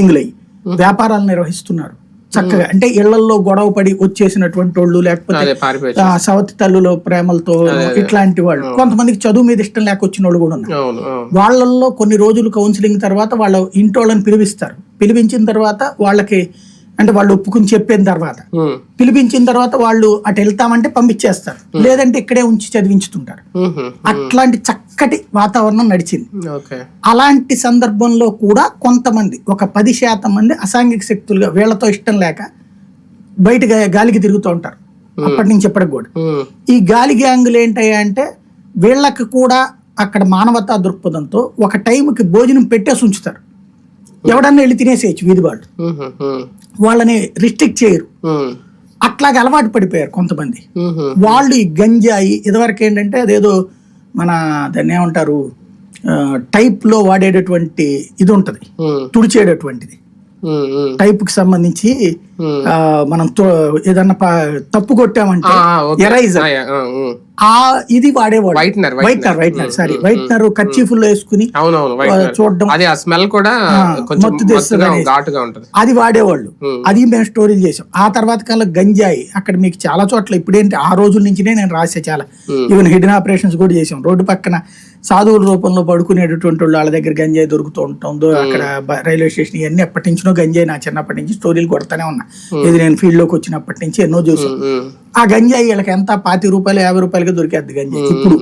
ట్రైనింగ్లు అయ్యి వ్యాపారాలు నిర్వహిస్తున్నారు. చక్కగా అంటే ఇళ్ళలో గొడవ పడి వచ్చేసినటువంటి వాళ్ళు లేకపోతే సవతి తల్లులో ప్రేమలతో ఇట్లాంటి వాళ్ళు. కొంతమందికి చదువు మీద ఇష్టం లేక వచ్చిన వాళ్ళు కూడా ఉన్నారు. వాళ్ళల్లో కొన్ని రోజులు కౌన్సిలింగ్ తర్వాత వాళ్ళ ఇంటోళ్ళని పిలిపిస్తారు. పిలిపించిన తర్వాత వాళ్ళకి అంటే వాళ్ళు ఒప్పుకుని చెప్పిన తర్వాత. పిలిపించిన తర్వాత వాళ్ళు అటు వెళ్తామంటే పంపించేస్తారు. లేదంటే ఇక్కడే ఉంచి చదివించుతుంటారు. అట్లాంటి చక్కటి వాతావరణం నడిచింది. అలాంటి సందర్భంలో కూడా కొంతమంది ఒక పది శాతం మంది అసాంఘిక శక్తులుగా వీళ్ళతో ఇష్టం లేక బయట గాలికి తిరుగుతూ ఉంటారు. అప్పటి నుంచి ఇప్పటికి కూడా. ఈ గాలి గ్యాంగులు ఏంటయ్యా అంటే వీళ్ళకి కూడా అక్కడ మానవతా దృక్పథంతో ఒక టైంకి భోజనం పెట్టేసి ఉంచుతారు. ఎవడన్నా వెళ్ళి తినేసేయచ్చు వీధి వాళ్ళు. వాళ్ళని రిస్ట్రిక్ట్ చేయరు. అట్లాగే అలవాటు పడిపోయారు కొంతమంది. వాళ్ళు ఈ గంజాయి ఇదివరకు ఏంటంటే అదేదో మన దాన్ని ఏమంటారు ఆ, type లో వాడేటటువంటి ఇది ఉంటది. తుడిచేటటువంటిది. type కి సంబంధించి మనం తో- ఏదన్నా తప్పు కొట్టామంటే ఆ. ఎరైజర్. ఇది వాడేవాడు. Whitener whitener. Whitener sorry whitener కర్చీఫుల్లో వేసుకుని అవునవును ఆ, వైట్నర్. చూడడం. అది ఆ స్మెల్ కూడా. ఘాటుగా ఉంటది. అది వాడేవాళ్ళు. అది మేము స్టోరీలు చేసాం ఆ తర్వాత కాలం గంజాయి. అక్కడ మీకు చాలా చోట్ల ఇప్పుడేంటి ఆ రోజుల నుంచినే నేను రాసే చాలా. ఈవెన్ హిడెన్ ఆపరేషన్స్ కూడా చేసాం రోడ్డు పక్కన సాధువుల రూపంలో పడుకునేటటువంటి వాళ్ళు వాళ్ళ దగ్గర గంజాయి దొరుకుతూ ఉంటాం. దో- అక్కడ రైల్వే స్టేషన్ ఇవన్నీ ఎప్పటి నుంచినో గంజాయి నా చిన్నప్పటి నుంచి స్టోరీలు కొడతానే ఉన్నా. ఇది నేను ఫీల్డ్లోకి వచ్చినప్పటి నుంచి ఎన్నో చూసాం. ఉమ్, ఉమ్, ఆ గంజాయి వీళ్ళకి ఎంత? పాతి రూపాయలు యాభై రూపాయలకి దొరికేద్ది గంజాయి. ఇప్పుడు.